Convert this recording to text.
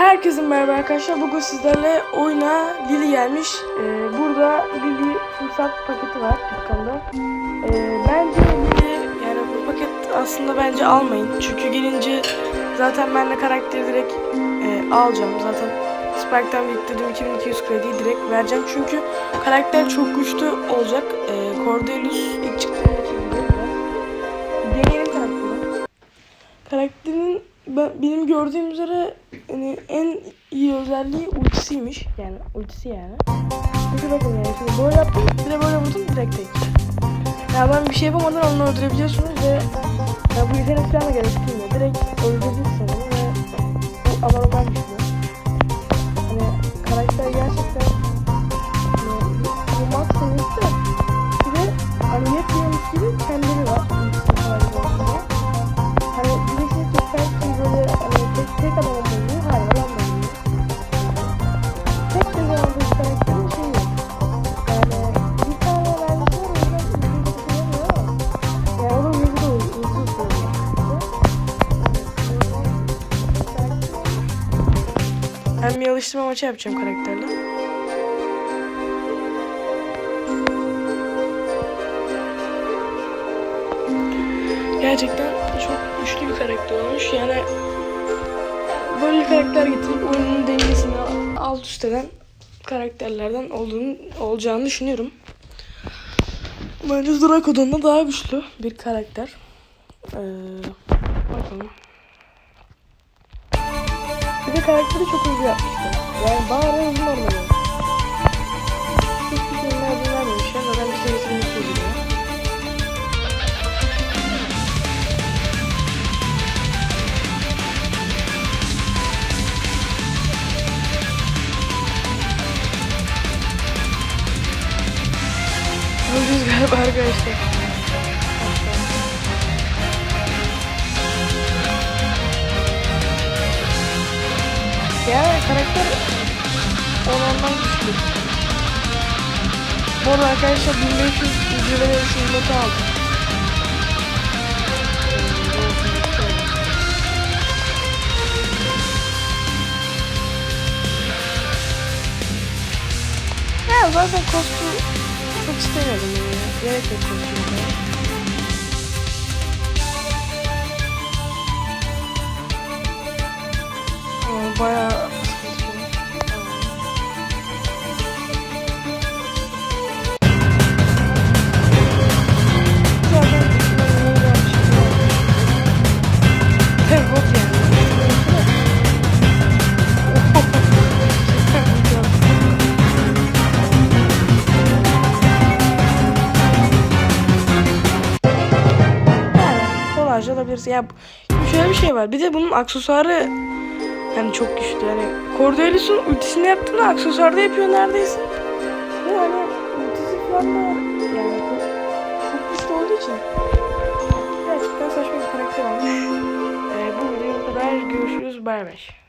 Herkese merhaba arkadaşlar. Bugün sizlerle oyuna Lili gelmiş. Ee, burada Lili fırsat paketi var dükkanda. Ee, bence Lili yani bu paket aslında bence almayın. Çünkü gelince zaten ben de karakteri direkt e, alacağım. Zaten Spike'den biriktirdiğim 2200 krediyi direkt vereceğim. Çünkü karakter çok güçlü olacak. Ee, Cordelius ilk çıktığındaki ben, benim gördüğüm üzere hani en iyi özelliği ultisiymiş. Yani ultisi yani. Çünkü bakın yani şimdi böyle yaptım, bir de böyle vurdum direkt tek. Ya ben bir şey yapamadan onu öldürebiliyorsunuz ve ya bu yetenek falan da gerektirmiyor. Direkt öldürebilirsiniz ve bu anormal bir şey. Hani karakter gerçekten hani, bu seviyesi de bir de hani yetmiyormuş gibi kendini var. Olmuyor. Tek tek adam bir söylüyor. Ben bir alıştırma maçı yapacağım karakterle. Gerçekten çok güçlü bir karakter olmuş. Yani böyle karakter getirip oyunun dengesini alt üst eden karakterlerden olduğunu, olacağını düşünüyorum. Bence Draco'dan da daha güçlü bir karakter. Ee, bakalım. Bir de karakteri çok hızlı yapmışlar. Yani bana hızlı olmalı. Hiçbir şeyin lazım vermemişler. Zaten bir serisini Öldünüz galiba arkadaşlar. Yani karakter ondan güçlü. Bu arada arkadaşlar 1500 ücrete şumbata aldım. Ya zaten kostüm çok istemiyordum yani. Gerek yok. Ama bayağı kolayca alabilirsin. Ya şöyle bir şey var. Bir de bunun aksesuarı yani çok güçlü. Yani Cordelius'un ultisini yaptığında aksesuarda yapıyor neredeyse. Ve hani ultisi falan yani çok, çok güçlü olduğu için gerçekten saçma bir karakter olmuş. Ee, bu videoya kadar görüşürüz. Bay bay.